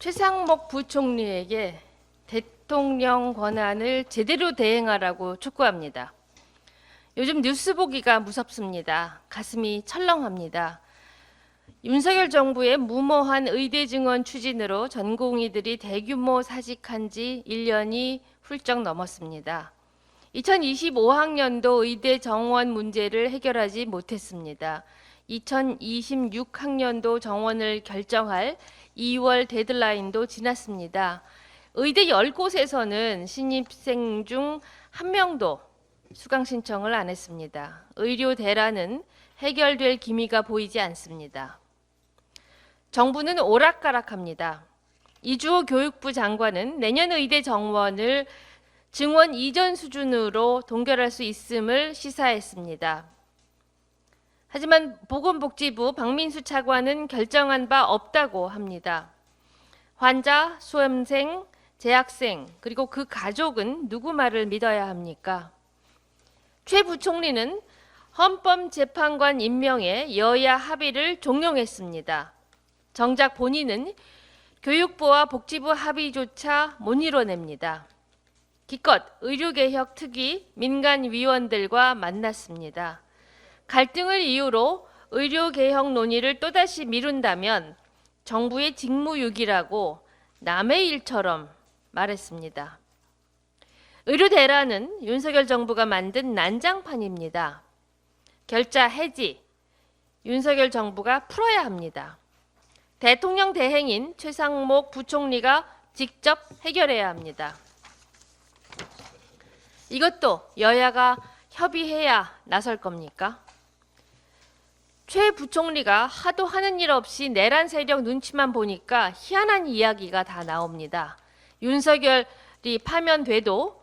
최상목 부총리에게 대통령 권한을 제대로 대행하라고 촉구합니다. 요즘 뉴스 보기가 무섭습니다. 가슴이 철렁합니다. 윤석열 정부의 무모한 의대 증원 추진으로 전공의들이 대규모 사직한 지 1년이 훌쩍 넘었습니다. 2025학년도 의대 정원 문제를 해결하지 못했습니다. 2026학년도 정원을 결정할 2월 데드라인도 지났습니다. 의대 10곳에서는 신입생 중 한 명도 수강 신청을 안 했습니다. 의료 대란은 해결될 기미가 보이지 않습니다. 정부는 오락가락합니다. 이주호 교육부 장관은 내년 의대 정원을 증원 이전 수준으로 동결할 수 있음을 시사했습니다. 하지만 보건복지부 박민수 차관은 결정한 바 없다고 합니다. 환자, 수험생, 재학생, 그리고 그 가족은 누구 말을 믿어야 합니까? 최 부총리는 헌법재판관 임명에 여야 합의를 종용했습니다. 정작 본인은 교육부와 복지부 합의조차 못 이뤄냅니다. 기껏 의료개혁 특위 민간 위원들과 만났습니다. 갈등을 이유로 의료 개혁 논의를 또다시 미룬다면 정부의 직무유기라고 남의 일처럼 말했습니다. 의료 대란은 윤석열 정부가 만든 난장판입니다. 결자 해지 윤석열 정부가 풀어야 합니다. 대통령 대행인 최상목 부총리가 직접 해결해야 합니다. 이것도 여야가 협의해야 나설 겁니까? 최 부총리가 하도 하는 일 없이 내란 세력 눈치만 보니까 희한한 이야기가 다 나옵니다. 윤석열이 파면돼도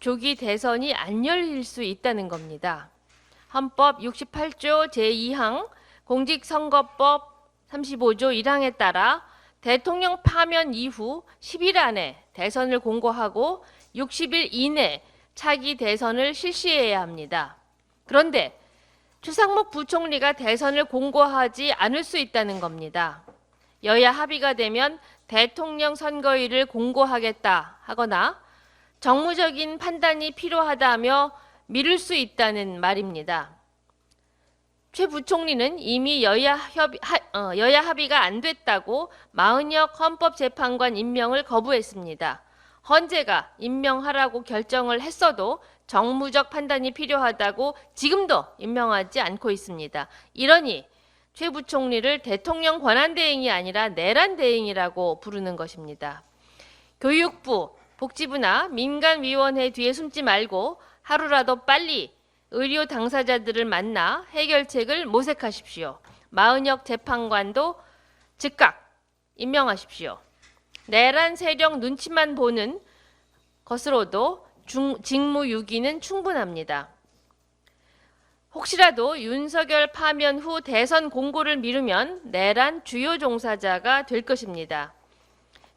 조기 대선이 안 열릴 수 있다는 겁니다. 헌법 68조 제2항 공직선거법 35조 1항에 따라 대통령 파면 이후 10일 안에 대선을 공고하고 60일 이내 차기 대선을 실시해야 합니다. 그런데 추상목 부총리가 대선을 공고하지 않을 수 있다는 겁니다. 여야 합의가 되면 대통령 선거일을 공고하겠다 하거나 정무적인 판단이 필요하다며 미룰 수 있다는 말입니다. 최 부총리는 이미 여야 협의, 하, 어, 여야 합의가 안 됐다고 마은혁 헌법재판관 임명을 거부했습니다. 헌재가 임명하라고 결정을 했어도 정무적 판단이 필요하다고 지금도 임명하지 않고 있습니다. 이러니 최 부총리를 대통령 권한 대행이 아니라 내란 대행이라고 부르는 것입니다. 교육부, 복지부나 민간위원회 뒤에 숨지 말고 하루라도 빨리 의료 당사자들을 만나 해결책을 모색하십시오. 마은혁 재판관도 즉각 임명하십시오. 내란 세력 눈치만 보는 것으로도 중, 직무유기는 충분합니다. 혹시라도 윤석열 파면 후 대선 공고를 미루면 내란 주요 종사자가 될 것입니다.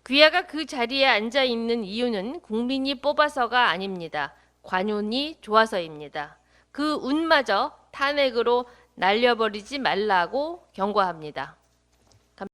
귀하가 그 자리에 앉아 있는 이유는 국민이 뽑아서가 아닙니다. 관운이 좋아서입니다. 그 운마저 탄핵으로 날려버리지 말라고 경고합니다.